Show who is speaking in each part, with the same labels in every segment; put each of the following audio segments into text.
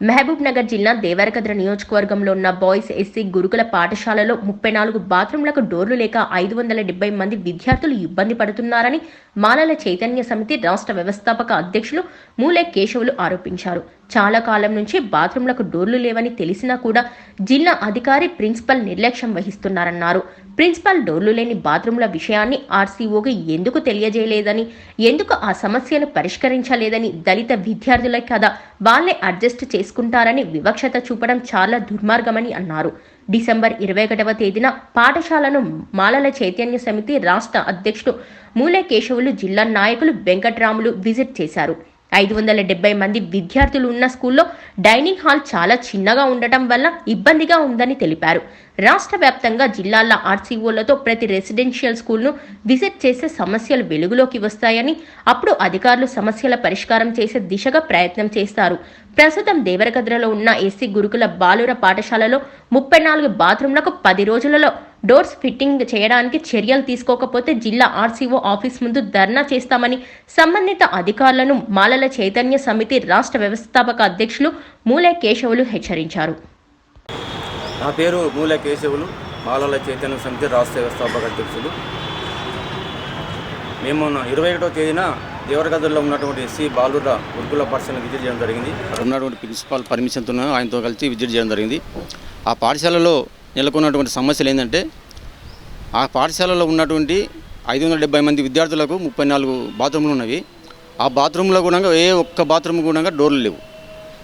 Speaker 1: మహబూబ్నగర్ జిల్లా దేవరకద్ర నియోజకవర్గంలో ఉన్న బాయ్స్ ఎస్సీ గురుకుల పాఠశాలలో ముప్పై నాలుగు బాత్రూంలకు డోర్లు లేక ఐదు వందల డెబ్బై మంది విద్యార్థులు ఇబ్బంది పడుతున్నారని మాలల చైతన్య సమితి రాష్ట్ర వ్యవస్థాపక అధ్యక్షులు మూలే కేశవులు ఆరోపించారు. చాలా కాలం నుంచి బాత్రూంలకు డోర్లు లేవని తెలిసినా కూడా జిల్లా అధికారి ప్రిన్సిపల్ నిర్లక్ష్యం వహిస్తున్నారన్నారు. ప్రిన్సిపల్ డోర్లు లేని బాత్రూంల విషయాన్ని ఆర్సీఓకి ఎందుకు తెలియజేయలేదని ఎందుకు ఆ సమస్యను పరిష్కరించలేదని దళిత విద్యార్థులే కదా వాళ్ళే అడ్జస్ట్ చేసుకుంటారని వివక్షత చూపడం చాలా దుర్మార్గమని అన్నారు. డిసెంబర్ ఇరవై ఒకటవ తేదీన పాఠశాలను మాలల చైతన్య సమితి రాష్ట్ర అధ్యక్షుడు మూలకేశవులు జిల్లా నాయకులు వెంకట్రాములు విజిట్ చేశారు. ఐదు వందల డెబ్బై మంది విద్యార్థులు ఉన్న స్కూల్లో డైనింగ్ హాల్ చాలా చిన్నగా ఉండటం వల్ల ఇబ్బందిగా ఉందని తెలిపారు. రాష్ట్ర వ్యాప్తంగా జిల్లాల ఆర్సీఓలతో ప్రతి రెసిడెన్షియల్ స్కూల్ను విజిట్ చేసే సమస్యలు వెలుగులోకి వస్తాయని అప్పుడు అధికారులు సమస్యల పరిష్కారం చేసే దిశగా ప్రయత్నం చేస్తారు. ప్రస్తుతం దేవరకద్రలో ఉన్న ఎస్సీ గురుకుల బాలుర పాఠశాలలో ముప్పై నాలుగు బాత్రూంలకు పది రోజులలో డోర్స్ ఫిట్టింగ్ చేయడానికి చర్యలు తీసుకోకపోతే జిల్లా ఆర్సీఓ ఆఫీస్ ముందు ధర్నా చేస్తామని సంబంధిత అధికారులను మాలల చైతన్య సమితి రాష్ట్ర వ్యవస్థాపక అధ్యక్షులు మూలే కేశవులు హెచ్చరించారు.
Speaker 2: నా పేరు మూల కేశవులు మాలల చైతన్య సమితి రాష్ట్ర వ్యవస్థాపక అధ్యక్షులు. మేము ఇరవై ఒకటో తేదీన దేవరగదుల్లో ఉన్నటువంటి ఎస్సీ బాలుర గురుకుల పాఠశాలను విజిట్ చేయడం జరిగింది. ఉన్నటువంటి ప్రిన్సిపాల్ పర్మిషన్తో ఆయనతో కలిసి విజిట్ చేయడం జరిగింది. ఆ పాఠశాలలో నెలకొన్నటువంటి సమస్యలు ఏంటంటే ఆ పాఠశాలలో ఉన్నటువంటి ఐదు వందల డెబ్బై మంది విద్యార్థులకు ముప్పై నాలుగు బాత్రూమ్లు ఉన్నవి. ఆ బాత్రూంలో కూడా ఏ ఒక్క బాత్రూమ్ కూడా డోర్లు లేవు.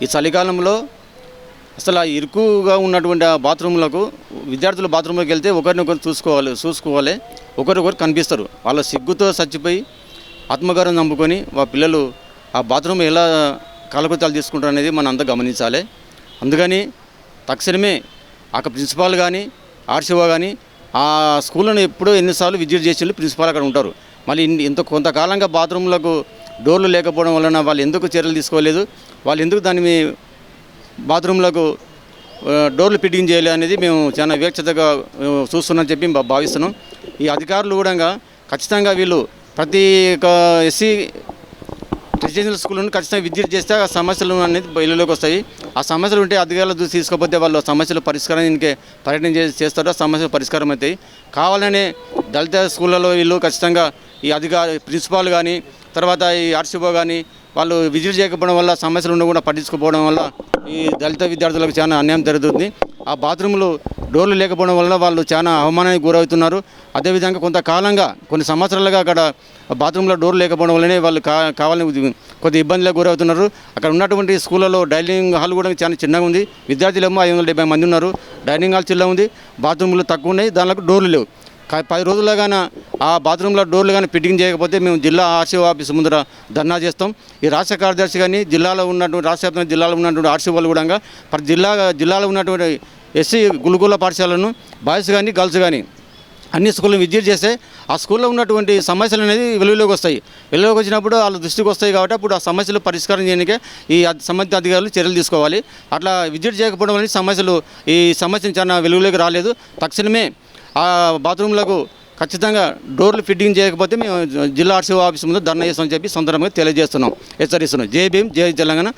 Speaker 2: ఈ చలికాలంలో అసలు ఆ ఇరుకుగా ఉన్నటువంటి ఆ బాత్రూంలకు విద్యార్థులు బాత్రూంలోకి వెళ్తే ఒకరినొకరు చూసుకోవాలి చూసుకోవాలి. ఒకరికొకరు కనిపిస్తారు. వాళ్ళ సిగ్గుతో చచ్చిపోయి ఆత్మగారం నమ్ముకొని వా పిల్లలు ఆ బాత్రూమ్ ఎలా కలకృతాలు తీసుకుంటారు అనేది మనం అంతా గమనించాలి. అందుకని తక్షణమే అక్కడ ప్రిన్సిపాల్ కానీ ఆర్సీఓ కానీ ఆ స్కూళ్ళను ఎప్పుడో ఎన్నిసార్లు విజిట్ చేసి ప్రిన్సిపాల్ అక్కడ ఉంటారు. మళ్ళీ ఇంత కొంతకాలంగా బాత్రూంలకు డోర్లు లేకపోవడం వలన వాళ్ళు ఎందుకు చర్యలు తీసుకోలేదు? వాళ్ళు ఎందుకు దాన్ని మీ- బాత్రూంలకు డోర్లు ఫిట్టింగ్ చేయాలి అనేది మేము చాలా వివక్షతగా ఆ, చెప్పి భావిస్తున్నాం. ఈ అధికారులు కూడా ఖచ్చితంగా వీళ్ళు ప్రతి ఒక్క ఎస్సీ రెసిడెన్షియల్ స్కూళ్ళను ఖచ్చితంగా విద్యుత్ చేస్తే ఆ సమస్యలు అనేది బయలులోకి వస్తాయి. ఆ సమస్యలు ఉంటే అధికారులు చూసి తీసుకోకపోతే వాళ్ళు సమస్యలు పరిష్కారానికి పర్యటన చేసి ఆ సమస్యలు పరిష్కారం అవుతాయి. కావాలనే దళిత స్కూళ్ళలో వీళ్ళు ఖచ్చితంగా ఈ అధికారి ప్రిన్సిపాల్ కానీ తర్వాత ఈ ఆర్సీఓ కానీ వాళ్ళు విజిట్ చేయకపోవడం వల్ల సమస్యలు ఉండకుండా పట్టించుకోకపోవడం వల్ల ఈ దళిత విద్యార్థులకు చాలా అన్యాయం జరుగుతుంది. ఆ బాత్రూములు డోర్లు లేకపోవడం వల్ల వాళ్ళు చాలా అవమానానికి గురవుతున్నారు. అదేవిధంగా కొంతకాలంగా కొన్ని సంవత్సరాలుగా అక్కడ బాత్రూంలో డోర్ లేకపోవడం వల్లనే వాళ్ళు కా కావాలని కొద్ది ఇబ్బందులకు గురవుతున్నారు. అక్కడ ఉన్నటువంటి స్కూళ్ళలో డైనింగ్ హాల్ కూడా చాలా చిన్నగా ఉంది. విద్యార్థులేమో ఐదు వందల డెబ్బై మంది ఉన్నారు. డైనింగ్ హాల్ చిన్నగా ఉంది. బాత్రూములు తక్కువ ఉన్నాయి. దానిలో డోర్లు లేవు. పది రోజుల్లో కానీ ఆ బాత్రూంలో డోర్లు కానీ ఫిట్టింగ్ చేయకపోతే మేము జిల్లా ఆర్సీఓ ఆఫీస్ ముందర ధర్నా చేస్తాం. ఈ రాష్ట్ర కార్యదర్శి కానీ జిల్లాలో ఉన్నటువంటి రాష్ట్ర వ్యాప్తంగా జిల్లాలో ఉన్నటువంటి ఆర్సీఓలు కూడా ప్రతి జిల్లా జిల్లాలో ఉన్నటువంటి ఎస్సీ గులుగుల పాఠశాలను బాయ్స్ కానీ గర్ల్స్ కానీ అన్ని స్కూళ్ళను విజిట్ చేస్తే ఆ స్కూల్లో ఉన్నటువంటి సమస్యలు అనేది వెలుగులోకి వస్తాయి. వెలుగులోకి వచ్చినప్పుడు వాళ్ళ దృష్టికి వస్తాయి కాబట్టి అప్పుడు ఆ సమస్యలు పరిష్కారం చేయడానికే ఈ సంబంధిత అధికారులు చర్యలు తీసుకోవాలి. అట్లా విజిట్ చేయకపోవడం వల్ల సమస్యలు ఈ సమస్యను చాలా వెలుగులోకి రాలేదు. తక్షణమే ఆ బాత్రూంలకు ఖచ్చితంగా డోర్లు ఫిట్టింగ్ చేయకపోతే మేము జిల్లా ఆర్సీఓ ఆఫీస్ ముందు ధర్నా చేస్తామని చెప్పి సందర్భంగా తెలియజేస్తున్నాం. హెచ్చరిస్తున్నాం. జై భీమ్ జై తెలంగాణ.